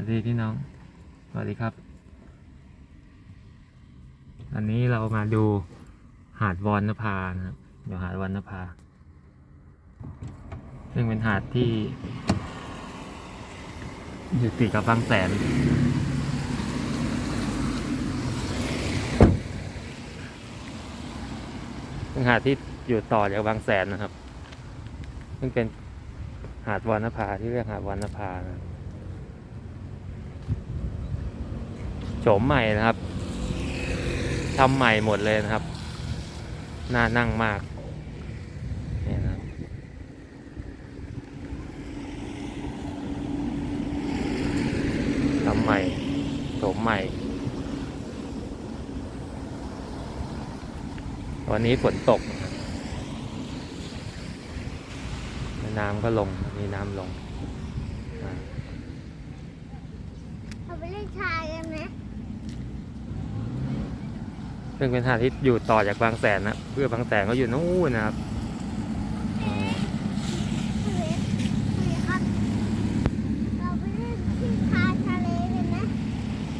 วัสดีพี่น้อง สวัสดีครับ อันนี้เรามาดูหาดวอนนภานะครับเดี๋ยวหาดวอนนภา ซึ่งเป็นหาดที่ อยู่ติดกับบางแสนเป็นหาดที่อยู่ต่อจากบางแสนนะครับ ซึ่งเป็นหาดวอนนภาที่เรียกหาดวอนนภานะครับโฉ มใหม่นะครับทำใหม่หมดเลยนะครับ น่านั่งมากเนี่ยนะทำใหม่โฉมใหม่ วันนี้ฝนตก น้ำก็ลงมีน้ำลงอ่าเราไปเล่นชายกันไหม ซึ่งเป็นหาดที่อยู่ต่อจากบางแสนนะเพื่อบางแสนก็อยู่นู่นนะครับ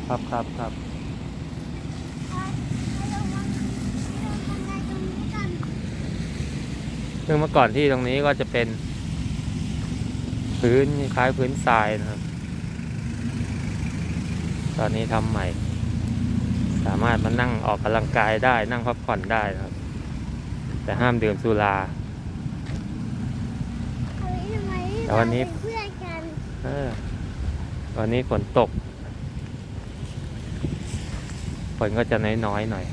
ครับครับครับซึ่งเมื่อก่อนที่ตรงนี้ก็จะเป็น พื้นคล้ายพื้นทรายนะครับ ตอนนี้ทำใหม่ สามารถมานั่งออกกำลังกายได้นั่งพักผ่อนได้นะครับ แต่ห้ามดื่มสุราเฮ้ยทำไมแต่วันนี้เราเป็นเพื่อนกันเออวันนี้ฝนตกฝนก็จะน้อยๆหน่อย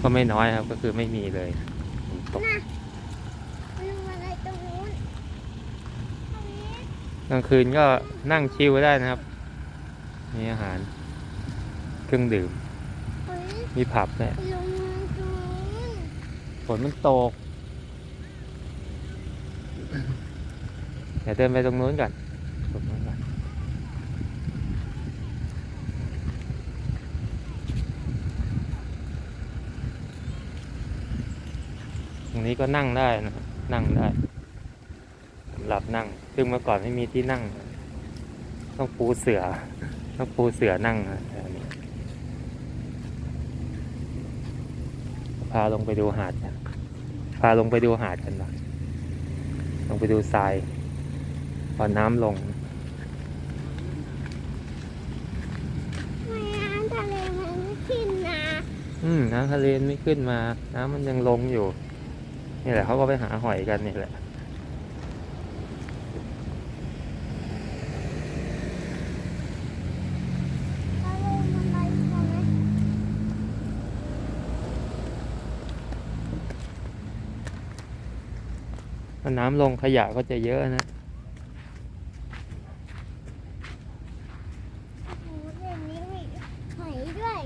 ก็ไม่น้อยครับ ก็คือไม่มีเลยฝนตกนะไปลงบันไดตรงนู้นตรงนี้กลางคืนก็นั่งชิลได้นะครับ มีอาหาร เครื่องดื่ม เฮ้ยมีผับเนี่ยลงมาตรงนู้นฝนมันตก เดี๋ยวเดินไปตรงนู้นก่อนตรงนู้นก่อนตรงนี้ก็นั่งได้นะนั่งได้สำหรับนั่ง ซึ่งเมื่อก่อนไม่มีที่นั่ง ต้องปูเสือ ต้องปูเสือนั่งนะอันนี้ พาลงไปดูหาดกันพาลงไปดูหาดกันหน่อยลงไปดูทรายพอน้ำลงไม่น้ำทะเลมันไม่ขึ้นนะอืมน้ำทะเลไม่ขึ้นมา น้ำมันยังลงอยู่ นี่แหละเขาก็ไปหาหอยกันนี่แหละ เราลงบันไดกันไหม ถ้าน้ำลงขยะก็จะเยอะนะโอ้โหเดี๋ยวนี้มีหอยด้วย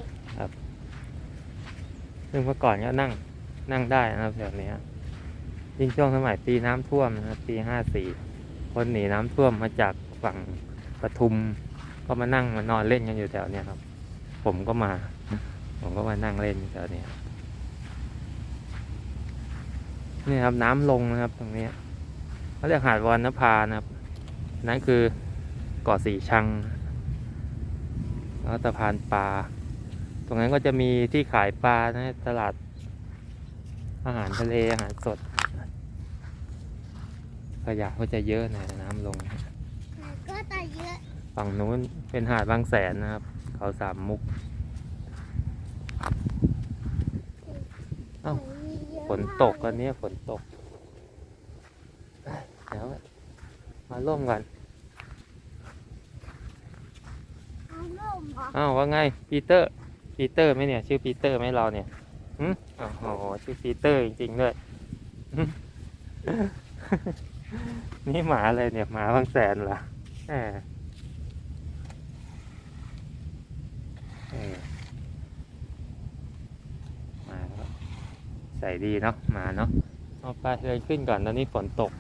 ซึ่งเมื่อก่อนก็นั่งนั่งได้นะครับแถวเนี้ยยิ่งช่วงสมัยปีน้ำท่วมนะครับปีห้าสี่คนหนีน้ำท่วมมาจากฝั่งปทุม ก็มานั่งมานอนเล่นกันอยู่แถวเนี้ยครับ ผมก็มา ผมก็มานั่งเล่นอยู่แถวเนี้ย นี่ครับน้ำลงนะครับตรงเนี้ยเขาเรียกหาดวอนนภานะครับ นั่นคือเกาะสีชัง แล้วก็สะพานปลา ตรงนั้นก็จะมีที่ขายปลานะตลาด อาหารทะเลอาหารสด ขยะก็จะเยอะหน่อยน้ำลงมันก็ตายเยอะ ฝั่งนู้นเป็นหาดบางแสนนะครับ เขาสามมุก เอ้า หอยมีเยอะ ฝ นตกกันเนี้ยฝนตก เดี๋ยว มาร่วมกันเอาล่มเหรออ้าวว่าไงปีเตอร์ ปีเตอร์ไหมเนี่ย ชื่อปีเตอร์ไหมเราเนี่ยหึโอ้โหชื่อปีเตอร์จริงๆด้วยหึนี่หมาอะไรเนี่ยหมาบางแสนเหรอแหมเออมาแล้ว ใส่ดีเนาะมาเนาะเอาไปเดินขึ้นก่อนตอนนี้ฝนตก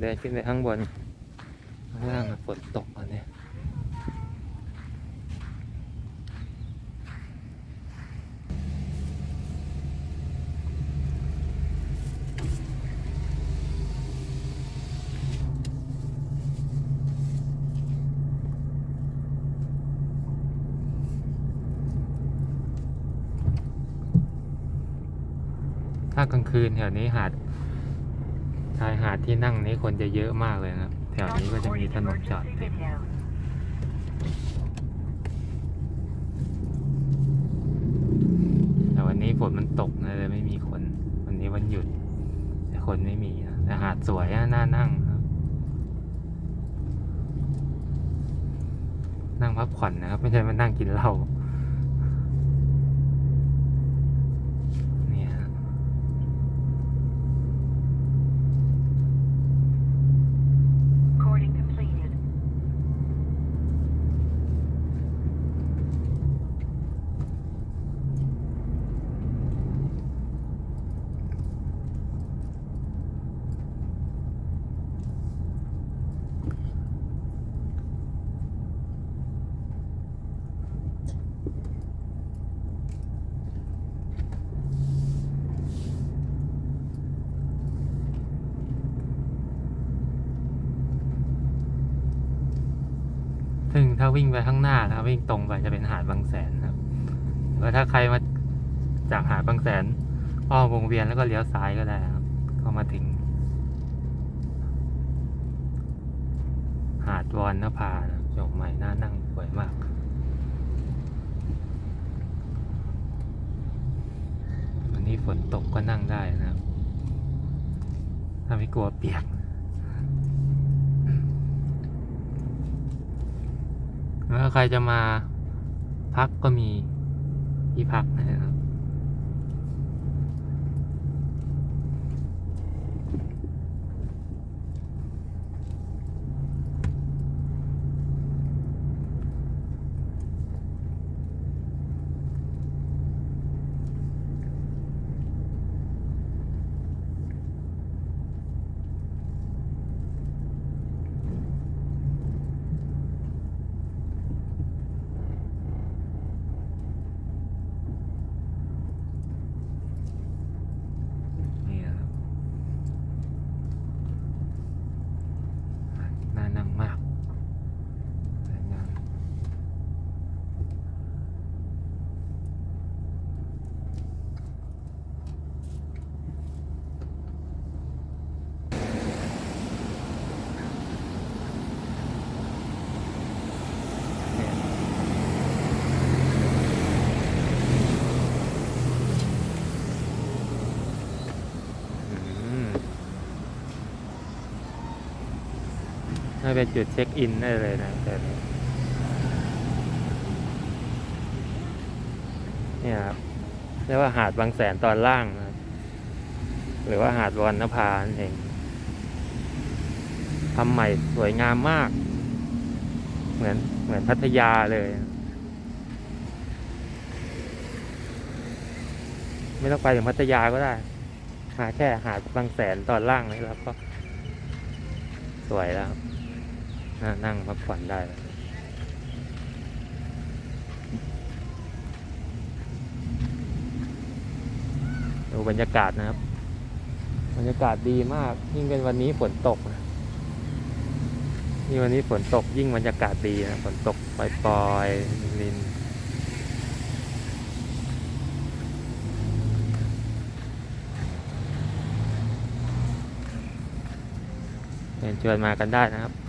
เดินขึ้นไปข้างบนข้างล่างอะฝนตกอันเนี้ย ถ้ากลางคืนแถวนี้หาดชายหาดที่นั่งนี้คนจะเยอะมากเลยนะครับแถวนี้ก็จะมีถนนจอดเต็มแต่วันนี้ฝนมันตกนะเลยไม่มีคน วันนี้วันหยุด แต่คนไม่มีนะแต่หาดสวยน่านั่งครับ นั่งพักผ่อนนะครับ ไม่ใช่มานั่งกินเหล้าเนี่ยฮะ Recording completed. ซึ่ง ถ้าวิ่งไปข้างหน้านะวิ่งตรงไปจะเป็นหาดบางแสนครับแล้วถ้าใครมาจากหาดบางแสนอ้อมวงเวียนแล้วก็เลี้ยวซ้ายก็ได้ครับก็มาถึง หาดวอนนภาจงใหม่น่านั่งสวยมากวันนี้ฝนตกก็นั่งได้นะครับถ้าไม่กลัวเปียก แล้วใครจะมาพักก็มีที่พักนะครับ นี่นะครับน่านั่งมากน่านั่งเนี่ยอืม น่าเป็นจุดเช็คอินได้เลยนะแต่นี้เนี่ยครับเรียกว่าหาดบางแสนตอนล่างนะครับหรือว่าหาดวอนนภานั่นเองทำใหม่สวยงามมาก เหมือนเหมือนพัทยาเลย ไม่ต้องไปถึงพัทยาก็ได้มาแค่หาดบางแสนตอนล่างนี้แล้วก็สวยแล้ว น,นั่งพักผ่อนได้แล้วดูบรรยากาศนะครับ บรรยากาศดีมาก ยิ่งเป็นวันนี้ฝนตกนะนี่วันนี้ฝนตกยิ่งบรรยากาศดีนะฝนตกปล่อยๆลินเชิญชวนมากันได้นะครับ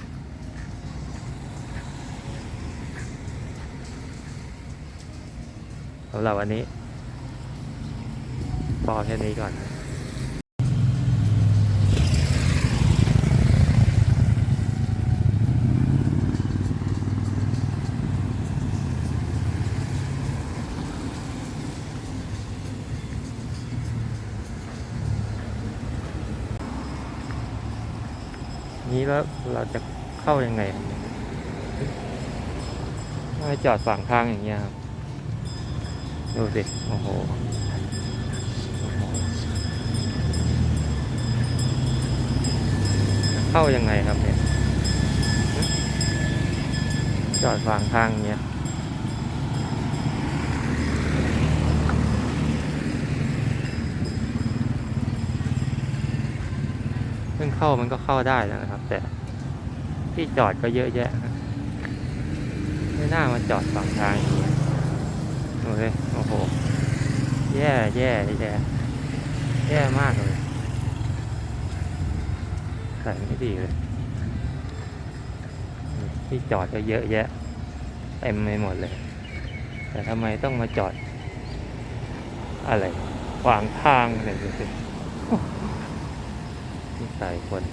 สำหรับวันนี้พอแค่นี้ก่อนนี้แล้วเราจะเข้ายังไงครับถ้าไปจอดฝั่งทางอย่างเงี้ยครับ ดูสิ โอ้โหเข้ายังไงครับเนี่ย จอดขวางทางเงี้ยซึ่งเข้ามันก็เข้าได้แล้วนะครับ แต่ที่จอดก็เยอะแยะ ไม่น่ามาจอดฝั่งทางอย่างเงี้ ดูเลยโอ้โห แย่แย่แย่แย่มากเลยใส่ไม่ดีเลยที่จอดก็เยอะแยะเต็มไปหมดเลย แต่ทำไมต้องมาจอด อะไรขวางทางเลยสินี่ใส่คน